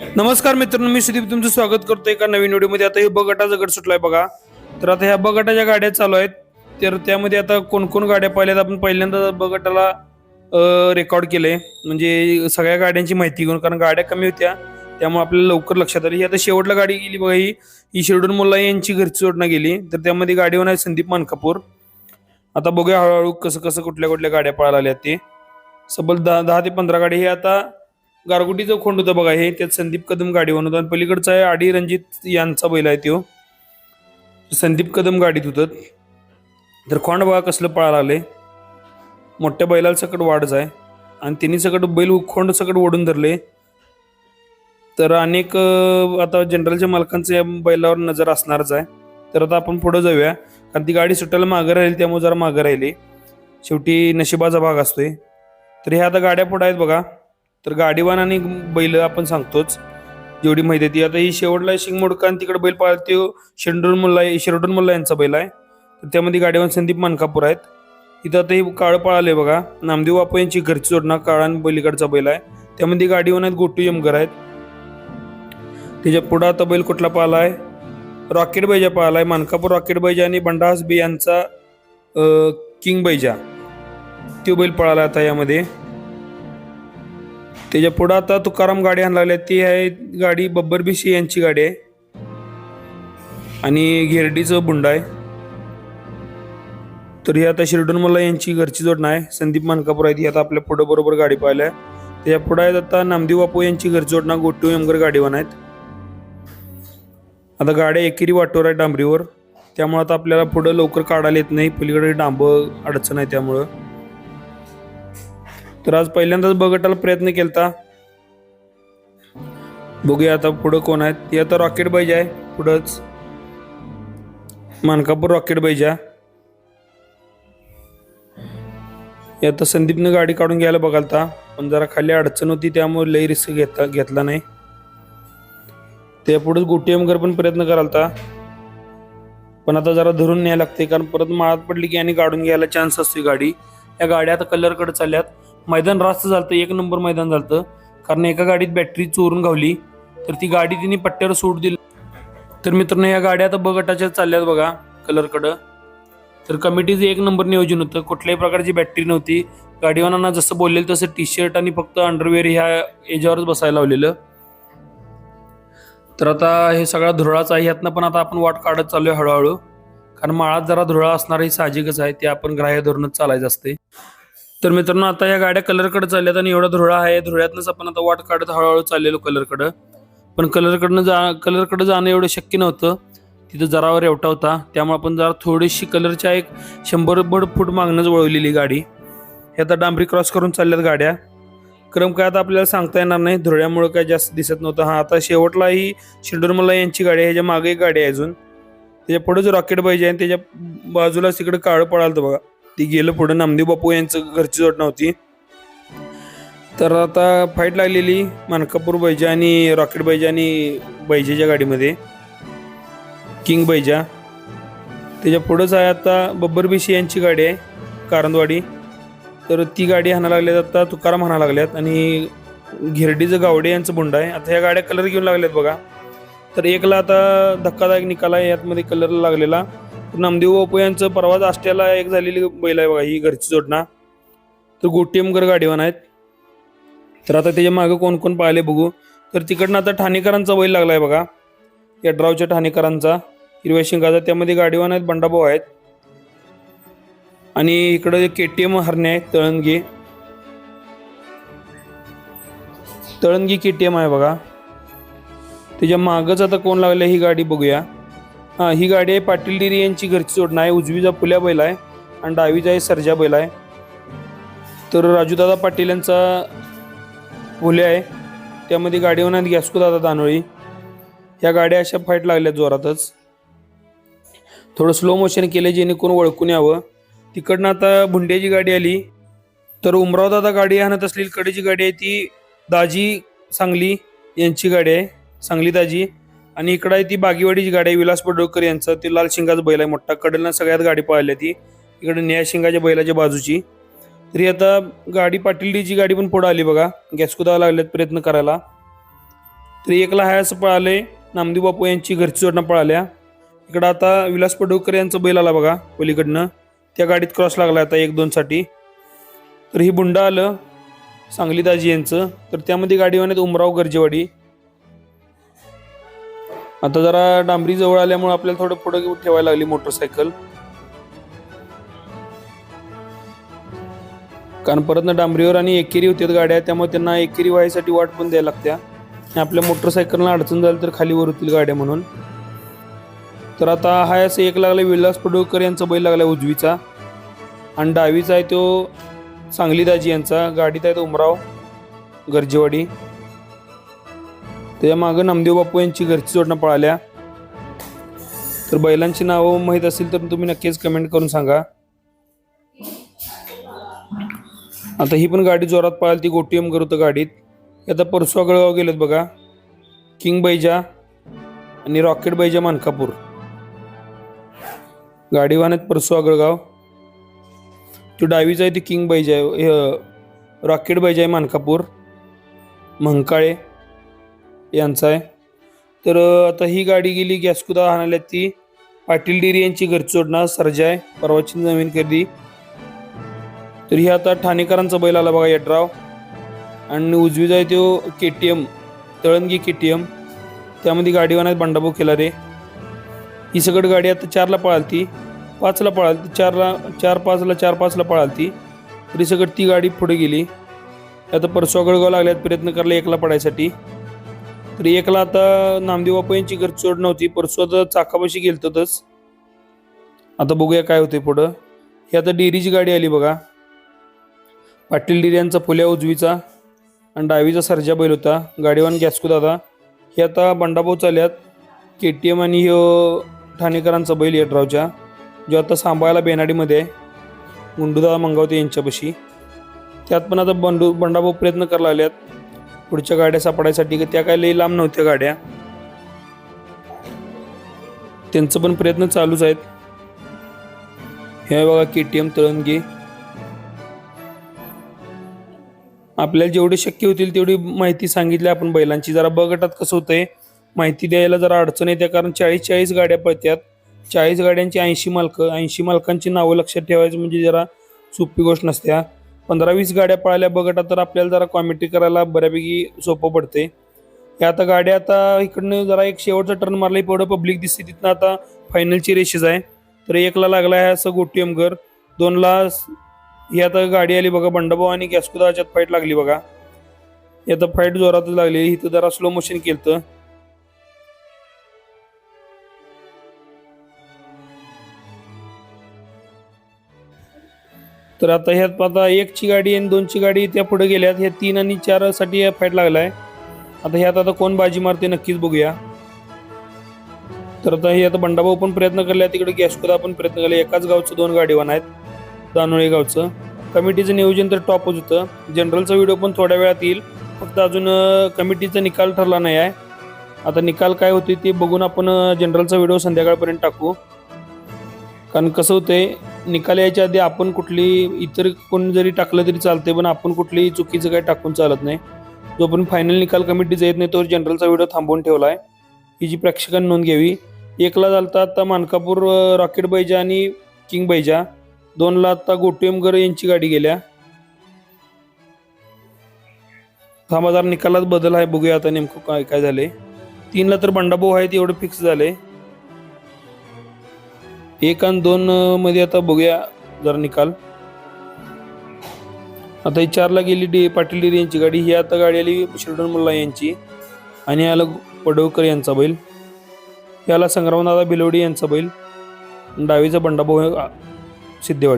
नमस्कार मित्रांनो मी सुदीप तुमचं स्वागत करतो एका नवीन व्हिडिओमध्ये. आता हे ब गटाचा गट सुटलाय बघा. तर आता ह्या ब गटाच्या गाड्या चालू आहेत. तर त्यामध्ये आता कोणकोण गाड्या पाहिल्यात आपण पहिल्यांदा ब गटाला रेकॉर्ड केले म्हणजे सगळ्या गाड्यांची माहिती घेऊन कारण गाड्या कमी होत्या. त्यामुळे आपल्याला लवकर लक्षात आली. ही आता शेवटला गाडी गेली बघा ही. ही शिरडून मुल्ला यांची घरची जोडणा गेली. तर त्यामध्ये गाडीवर आहे संदीप मानकापूर. आता बघूया हळूहळू कसं कसं कुठल्या कुठल्या गाड्या पळायला आल्या ते. सबल दहा दहा ते पंधरा गाडी हे आता गारगुटीचं खोंड होतं बघा हे. त्यात संदीप कदम गाडी होतं. आणि पलीकडचा आहे आडी रणजित यांचा बैल आहे तो संदीप कदम गाडीत होतं. तर खोंड बघा कसलं पळा लागले मोठ्या बैलाला सकट वाढच आहे. आणि तिन्ही सकट बैल खोंड सकट ओढून धरले. तर अनेक आता जनरलच्या मालकांचं या बैलावर नजर असणारच आहे. तर आता आपण पुढं जाऊया. कारण ती गाडी सुटायला मागं राहील त्यामुळे जरा मागं राहिली. शेवटी नशिबाचा भाग असतोय. तर ह्या आता गाड्या पुढं आहेत बघा. तर गाडीवान आणि बैल आपण सांगतोच. जेवढी माहिती आहे ती. आता ही शेवटला शिंगमोडका आणि तिकडे बैल पाळते हो. शेंडून मुल्ला शिरडून मुल्ला यांचा बैल आहे. तर त्यामध्ये गाडीवान संदीप मानकापूर आहेत. इथं आता ही काळ पळाले बघा. नामदेव बापू यांची घरची जोडणा काळा आणि बैलीकडचा बैल आहे. त्यामध्ये गाडीवान आहेत गोटू यमगर आहेत. त्याच्या पुढं आता बैल कुठला पाला आहे? रॉकेट बैजा पाला आहे. मानकापूर रॉकेट बैजा आणि बंडास बी यांचा किंग बैजा. तो बैल पळाला आता यामध्ये. त्याच्या पुढं आता तुकाराम गाडी आणायला लागल्या ती आहे गाडी बब्बर बिशी यांची गाडी आहे. आणि घेरडीचं बुंडा आहे. तर ही आता शिरडून मला यांची घरची जोडणं आहे. संदीप मानकापूर आहे ती आता आपल्या पुढं बरोबर गाडी पाहिल्या त्याच्या पुढं आहेत आता नामदेव बापू यांची घरची जोडणं गोटू एमगर गाडीवान आहेत. आता गाड्या एकेरी वाटोर आहे डांबरीवर. त्यामुळं आता आपल्याला पुढं लवकर काढायला येत नाही. पलीकडे डांब अडचण आहे त्यामुळं. तर आज पहिल्यांदाच बघटायला प्रयत्न केलता. बघूया आता पुढं कोण आहेत. ती आता रॉकेट बाईज आहे. पुढंच मानकापूर रॉकेट बाईजा हे आता संदीपनं गाडी काढून घ्यायला बघालता. पण जरा खाली अडचण होती त्यामुळे लई रिस्क घेता घेतला नाही. त्या पुढे गोटी पण प्रयत्न करालता. पण आता जरा धरून न्यायला लागते कारण परत माळात पडली की आणि काढून घ्यायला चान्स असते गाडी. या गाड्या आता कलरकडे चालल्यात. मैदान रास्त झालं एक नंबर मैदान झालं कारण एका गाडीत बॅटरी चोरून गावली तर ती गाडी तिने पट्ट्यावर सूट दिली. तर मित्रांनो या गाड्या आता बगटाच्या चालल्यात बघा कलरकडं तर कमिटीचं एक नंबर नियोजन होतं. कुठल्याही प्रकारची बॅटरी नव्हती. गाडीवानांना जसं बोललेलं तसं टी शर्ट आणि फक्त अंडरवेअर ह्या याच्यावरच बसायला लावलेलं. तर आता हे सगळा धुरळाच आहे ह्यातनं पण आता आपण वाट काढत चाललोय हळूहळू. कारण माळात जरा धुरळा असणार ही साहजिकच आहे ते आपण ग्राह्य धरूनच चालायचं असते तर मित्रांनो आता या गाड्या कलरकडे चालल्यात आणि एवढा धुळा आहे. धुळ्यातनंच आपण आता वाट काढत हळूहळू चाललेलो कलरकडं पण कलरकडनं जा कलरकडे जाणं एवढं शक्य नव्हतं. तिथं जरावर एवढा होता. त्यामुळे आपण जरा थोडीशी कलरच्या एक शंभर बड फूट मागणंच वळवलेली गाडी. हे आता डांबरी क्रॉस करून चालल्यात गाड्या. क्रम काय आता आपल्याला सांगता येणार नाही. धुळ्यामुळे काय जास्त दिसत नव्हतं. हा आता शेवटलाही शिंडोरमला यांची गाडी आहे. ह्याच्या मागे एक गाडी आहे अजून. त्याच्या पुढेच रॉकेट पाहिजे आणि त्याच्या बाजूला तिकडे काळं पळालं बघा. ती गेलं पुढे. नामदेव बापू यांचं घरची जोड नव्हती तर आता फाईट लागलेली मानकापूर बैजा आणि रॉकेट बैजा आणि बैजेच्या गाडीमध्ये. किंग बैजा. त्याच्या पुढंच आहे आता बब्बर बिशी यांची गाडी आहे कारंदवाडी. तर ती गाडी हाणा लागल्यात आता तुकाराम हाणा लागल्यात आणि घिरडीचं गावडे यांचं बुंड आहे. आता ह्या गाड्या कलर घेऊन लागल्यात बघा. तर एकला आता धक्कादायक निकाल आहे यातमध्ये कलर लागलेला. नामदेव बापू यांचं परवाच आष्ट्याला एक झालेली बैल आहे बघा ही घरची जोडणा. तर गोटीएमगर गाडीवान आहेत. तर आता त्याच्या मागं कोण कोण पाहिले बघू. तर तिकडनं आता ठाणेकरांचा बैल लागला आहे बघा. यड्रावच्या ठाणेकरांचा हिरव्या शिंगाचा त्यामध्ये गाडीवान आहेत बंडाभाऊ आहेत. आणि इकडं के टी एम हरणे आहेत तळणगी तळणगी के टी एम आहे बघा. त्याच्या मागंच आता कोण लागलं ही गाडी बघूया. हां ही गाडी आहे पाटील डिरी यांची घरची जोडणं आहे. उजवीचा पुल्या बैल आहे आणि डावीचा आहे सर्जा बैल आहे. तर राजूदादा पाटील यांचा पुल्या आहे. त्यामध्ये गाडी होणार गॅस्को दादा दानोळी. ह्या गाड्या अशा फाईट लागल्या जोरातच. थोडं स्लो मोशन केलं जेणेकरून ओळखून यावं. तिकडनं आता भुंड्याची गाडी आली. तर उमराव दादा गाडी आणत असलेली कडेची गाडी आहे ती दाजी सांगली यांची गाडी आहे. सांगली दाजी. आणि इकडं आहे ती बागीवाडीची गाडी आहे विलास पडळकर यांचं. ते लाल शिंगाचा बैल आहे मोठा कडलनं सगळ्यात गाडी पाहिली ती. इकडे निळ्या शिंगाच्या बैलाच्या बाजूची. तरी आता गाडी पाटीलडीची गाडी पण पुढं आली बघा. गॅसकुदा लागल्यात प्रयत्न करायला. तरी एकला हाय असं पळाले नामदेव बापू यांची घरची जोडणं पळाल्या. इकडं आता विलास पडळकर यांचा बैल आला बघा पलीकडनं. त्या गाडीत क्रॉस लागला आता एक दोनसाठी तर ही बुंडा आलं सांगली दाजी यांचं. तर त्यामध्ये गाडीवाण्यात उमराव गरजेवाडी. आता जरा डांबरी जवळ आल्यामुळे आपल्याला थोडं पुढे ठेवायला लागली मोटरसायकल. कारण परत डांबरीवर आणि एकेरी होत्यात गाड्या त्यामुळे त्यांना एकेरी व्हायसाठी वाट पण द्यायला लागत्या. आपल्या मोटरसायकलला अडचण झाली तर खाली वर होतील गाड्या म्हणून. तर आता हाय असं एक लागला विलास पडोळकर यांचा बैल लागला उजवीचा. आणि डावीचा आहे तो सांगली दाजी यांचा गाडीत आहे तो उमराव गरजेवाडी. त्याच्या मागं नामदेव बापू यांची घरची जोडणं पळाल्या. तर बैलांची नावं माहीत असेल तर तुम्ही नक्कीच कमेंट करून सांगा. आता ही पण गाडी जोरात पळाली ती गोटी एम करतो गाडीत. आता परसुआ गळगाव गेलेत बघा. किंग बैजा आणि रॉकेट बैजा मानकापूर. गाडीवान आहेत परसुआ गळगाव तो डावीचा आहे ती किंग बैजा आहे रॉकेट बैजा आहे मानकापूर. म्हंकाळे यांचा आहे. तर आता ही गाडी गेली गॅसकुदा हाणाल्यात ती. पाटील डेरी यांची घरचोडणा सर्जा परवाची नवीन खरेदी. तर ही आता ठाणेकरांचा बैल आला बघा यड्राव. आणि उजवी आहे तो के टी एम तळणगी के टी एम त्यामध्ये गाडीवानात बंडाभाऊ केला रे ही सगळं गाडी आता चारला पळालती. पाचला पळालती चारला चार पाचला चार पाचला पळालती. तरी सगळं ती गाडी पुढे गेली. आता परसवा गळगाव लागल्यात प्रयत्न करायला एकला पडायसाठी. तरी एकला आता नामदेव बापू यांची घर चोड नव्हती परसू आता चाकापाशी गेलतच आता बघूया काय होते पुढं. ही आता डेअरीची गाडी आली बघा. पाटील डेरी यांचा फुल्या उजवीचा आणि डावीचा सरजा बैल होता. गाडीवान गॅस्कू दादा. हे आता बंडाभाऊ चालल्यात. के टी एम आणि ठाणेकरांचा बैल येटरावच्या जो आता सांभाळायला बेनाडीमध्ये आहे. गुंडूदादा मंगावते यांच्यापाशी. त्यात पण आता बंडू बंडाभाऊ प्रयत्न करायला लागल्यात. पुढच्या गाड्या सापडायसाठी की त्या काय लई लांब नव्हत्या गाड्या. त्यांचं पण प्रयत्न चालूच आहेत. हे बघा के टी एम तळणगी आपल्याला जेवढी शक्य होतील तेवढी माहिती सांगितली आपण बैलांची. जरा ब गटात कसं होतंय. माहिती द्यायला जरा अडचण येते कारण चाळीस चाळीस गाड्या पळत्यात. चाळीस गाड्यांची ऐंशी मालकं ऐंशी मालकांची नावं लक्षात ठेवायचं म्हणजे जरा सोपी गोष्ट नसत्या. पंधरा वीस गाड्या पळाल्या बघटा तर आपल्याला जरा कॉमेंट्री करायला बऱ्यापैकी सोपं पडते हे आता गाड्या आता इकडनं जरा एक शेवटचा टर्न मारला पुढं पब्लिक दिसते तिथनं आता फायनलची रेषेस आहे. तर एकला लागला आहे असं गोटी अमगर दोनला ही आता गाडी आली बघा बंडाभाऊ आणि गॅस्कुदाच्यात फाईट लागली बघा. ही आता फाईट जोरातच लागली इथं जरा स्लो मोशन केलं तर आता ह्यात आता एकची गाडी आणि दोनची गाडी त्या पुढे गेल्यात. ह्या तीन आणि चारसाठी साठी फाईट आहे आता ह्यात आता कोण बाजी मारते नक्कीच बघूया. तर आता हे आता बंडाभाऊ पण प्रयत्न करला तिकडे गॅस्कुदा पण प्रयत्न केला एकाच गावचं दोन गाडीवान आहेत. दानोळे गावचं. कमिटीचं नियोजन तर टॉपच होतं. जनरलचा व्हिडिओ पण थोड्या वेळात येईल. फक्त अजून कमिटीचा निकाल ठरला नाही आहे. आता निकाल काय होते ते बघून आपण जनरलचा व्हिडिओ संध्याकाळपर्यंत टाकू. कारण कसं होतंय निकाल यायच्या आधी आपण कुठली इतर कोण जरी टाकलं तरी चालते पण आपण कुठलीही चुकीचं काही टाकून चालत नाही. जो पण फायनल निकाल कमिटीचा येत नाही तोवर जनरलचा व्हिडिओ थांबवून ठेवला आहे ही जी प्रेक्षकांनी नोंद घ्यावी एकला झालता आता मानकापूर रॉकेट बैजा आणि किंग बैजा. दोनला आता गोटीएमगर यांची गाडी गेल्या. थांबा जरा निकालात बदल आहे बघूया आता नेमकं काय काय झाले तीनला तर बंडाभाऊ आहेत एवढं फिक्स झाले एक आणि दोन मध्ये आता बघूया जरा निकाल. आता ही चारला गेली डी पाटील डेरी यांची गाडी. ही आता गाडी आली शिरडून मुल्ला यांची. आणि आलं पडवकर यांचा बैल. याला संग्रामदादा बिलोडी यांचा बैल. डावीचा बंडाभाऊ सिद्धेवाडी.